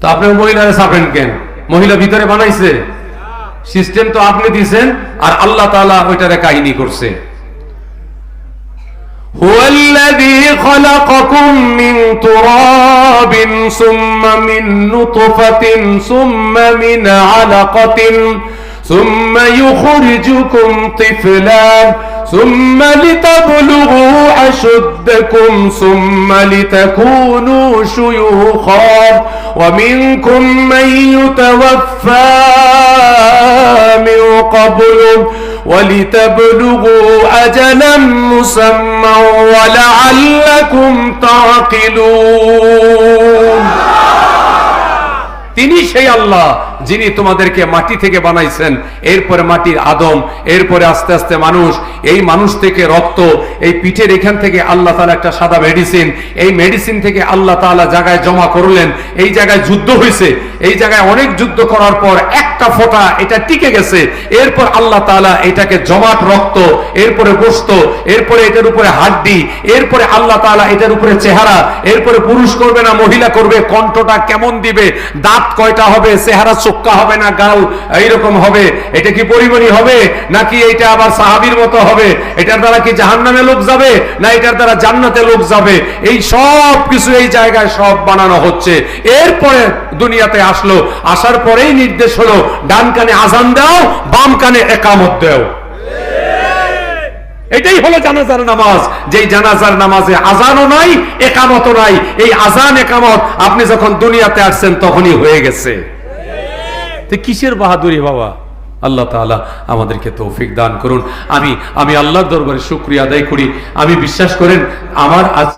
তো আপনি মহিলারে চাপেন কেন মহিলা ভিতরে বানাইছে সিস্টেম তো আপনি দিছেন আর আল্লাহ তাআলা ওইটারে কাহিনী করছে هو الذي خلقكم من تراب ثم من نطفة ثم من علقة ثم يخرجكم طفلا ثم لتبلغوا أشدكم ثم لتكونوا شيوخا ومنكم من يتوفى من قبل ولتبلغوا أجلا مسمى ولعلكم تعقلون তিনি সেই আল্লাহ যিনি তোমাদেরকে মাটি থেকে বানাইছেন, এরপরে মাটির আদম, এরপরে আস্তে আস্তে মানুষ, এই মানুষ থেকে রক্ত, এই পিঠের এখান থেকে আল্লাহ তালা একটা সাদা মেডিসিন এই মেডিসিন থেকে আল্লাহ তালা জায়গায় জমা করলেন, এই জায়গায় যুদ্ধ হয়েছে এই জায়গায় অনেক যুদ্ধ করার পর একটা ফোঁটা এটা টিকে গেছে, এরপর আল্লাহ তালা এটাকে জমাট রক্ত, এরপরে গোস্ত এরপরে এটার উপরে হাড্ডি, এরপরে আল্লাহ তালা এটার উপরে চেহারা, এরপরে পুরুষ করবে না, মহিলা করবে, কণ্ঠটা কেমন দিবে, দাঁত কয়টা হবে চেহারা চোক্কা হবে না, গাল এইরকম হবে। এটা কি পরিমণি হবে, নাকি এটা আবার সাহাবির মতো হবে? এটার দ্বারা কি জাহান্নামে লোক যাবে, না এটার দ্বারা জান্নাতে লোক যাবে? এই সব কিছু এই জায়গায় সব বানানো হচ্ছে। এরপরে দুনিয়াতে আসলো, আসার পরেই নির্দেশ হলো, ডান কানে আজান দাও, বাম কানে একামত দাও। এটাই হলো জানাজার নামাজ। যেই জানাজার নামাজে আজানও নাই, একামতও নাই। এই আজান, একামত আপনি যখন দুনিয়াতে আসছেন তখনই হয়ে গেছে। তো কিসের বাহাদুরি বাবা? আল্লাহ তালা আমাদেরকে তৌফিক দান করুন। আমি আমি আল্লাহর দরবারে শুক্রিয়া আদায় করি। আমি বিশ্বাস করেন, আমার আজ